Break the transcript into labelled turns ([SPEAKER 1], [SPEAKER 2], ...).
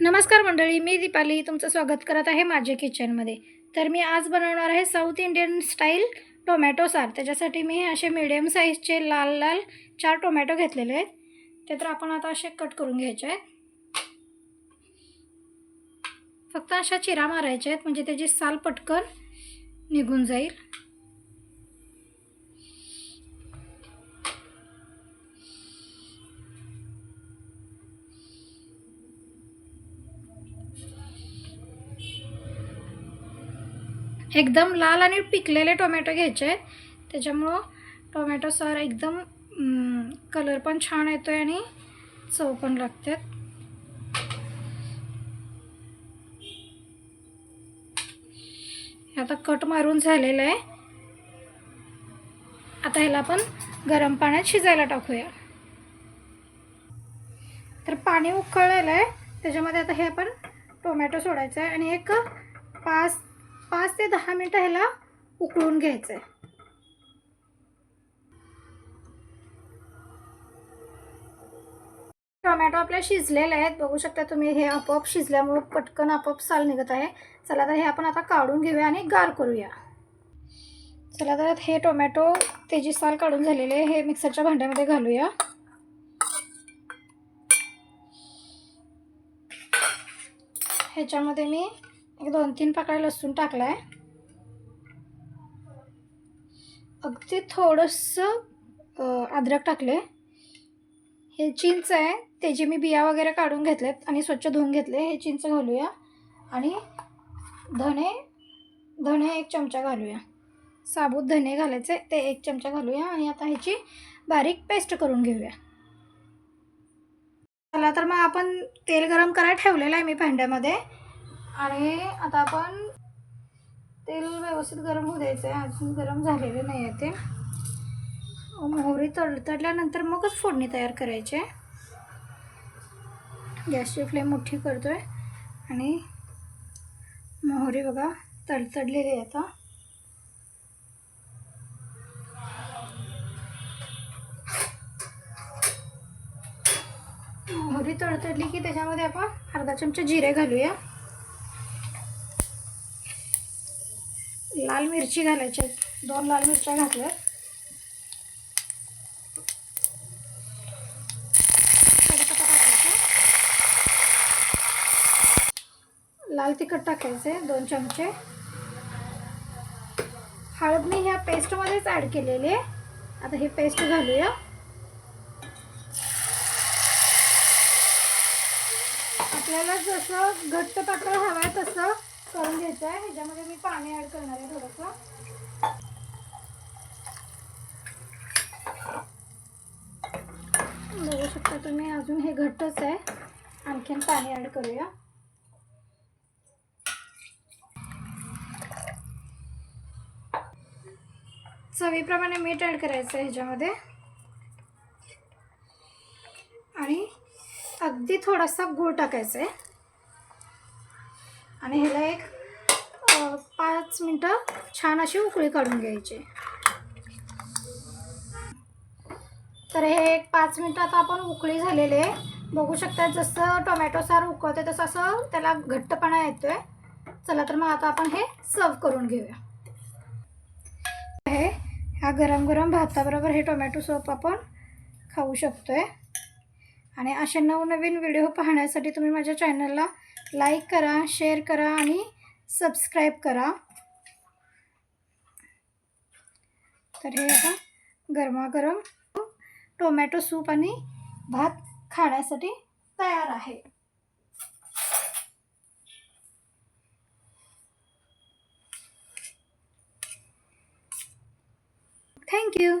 [SPEAKER 1] नमस्कार मंडळी मी दीपाली तुमचं स्वागत करत आहे माझे किचनमध्ये. तर मी आज बनवणार आहे साऊथ इंडियन स्टाईल टोमॅटो सार. त्याच्यासाठी मी असे मिडियम साईजचे लाल लाल चार टोमॅटो घेतलेले आहेत. ते तर आपण आता असे कट करून घ्यायचे आहेत. फक्त अशा चिरा मारायच्या आहेत म्हणजे त्याची साल पटकन निघून जाईल. एकदम लाल आणि पिकलेले टोमॅटो घ्यायचे आहेत. त्याच्यामुळं टोमॅटो सॉर एकदम कलर पण छान येतो आहे आणि चव पण लागते. हे आता कट मारून झालेलं आहे. आता ह्याला आपण गरम पाण्यात शिजायला टाकूया. तर पाणी उकळलेलं आहे. त्याच्यामध्ये आता हे आपण टोमॅटो सोडायचं आहे आणि एक पाच पाच ते दहा मिनटं ह्याला उकळून घ्यायचं आहे टोमॅटो आपल्या शिजलेले आहेत. बघू शकता तुम्ही हे आपोआप शिजल्यामुळं पटकन आपोआप साल निघत आहे. चला तर हे आपण आता काढून घेऊया आणि गार करूया. चला तर हे टोमॅटो तेजी साल काढून झालेले हे मिक्सरच्या भांड्यामध्ये घालूया. ह्याच्यामध्ये मी एक दोन तीन पाकळ्या लसूण टाकला आहे अगदी थोडंसं अद्रक टाकले हे चिंच आहे त्याची मी बिया वगैरे काढून घेतलेत आणि स्वच्छ धुवून घेतले हे चिंच घालूया आणि धणे धणे एक चमचा घालूया. साबूत धणे घालायचे ते एक चमचा घालूया आणि आता ह्याची बारीक पेस्ट करून घेऊया. चला तर मग आपण तेल गरम करायला ठेवलेलं आहे मी भांड्यामध्ये. आणि आता आपण तेल व्यवस्थित गरम होऊ द्यायचं आहे अजून गरम झालेलं नाही आहे ते. मोहरी तडतडल्यानंतर मगच फोडणी तयार करायची आहे. गॅसची फ्लेम मोठी करतो आहे आणि मोहरी बघा तडतडलेली आहे आता. मोहरी तडतडली की त्याच्यामध्ये आपण अर्धा चमचा जिरे घालूया. लाल मिरची घालायची दोन लाल मिरच्या घातल्या. लाल तिखट टाकायचे दोन चमचे. हळद मी ह्या पेस्टमध्येच ॲड केलेली आहे. आता ही पेस्ट घालूया. आपल्याला जसं घट्ट पातळ हवं आहे तसं करून घ्यायचं आहे ह्याच्यामध्ये मी पाणी ॲड करणार आहे थोडंसं. बघू शकता तुम्ही अजून हे घट्टच आहे. आणखीन पाणी ॲड करूया. चवीप्रमाणे मीठ ॲड करायचं आहे ह्याच्यामध्ये. आणि अगदी थोडासा गूळ टाकायचा आहे. आणि ह्याला एक पाच मिनटं छान अशी उकळी काढून घ्यायची. तर हे एक पाच मिनटं आता आपण उकळी झालेली आहे. बघू शकता जसं टोमॅटो सार उकळते तसं असं त्याला घट्टपणा येतो आहे चला तर मग आता आपण हे सर्व करून घेऊया. हे ह्या गरम गरम भाताबरोबर हे टोमॅटो सूप आपण खाऊ शकतो आहे आणि असे नवनवीन व्हिडिओ पाहण्यासाठी तुम्ही माझ्या चॅनलला लाईक करा शेअर करा आणि सबस्क्राईब करा. तर हे आता गरमागरम टोमॅटो सूप आणि भात तयार आहे. थँक्यू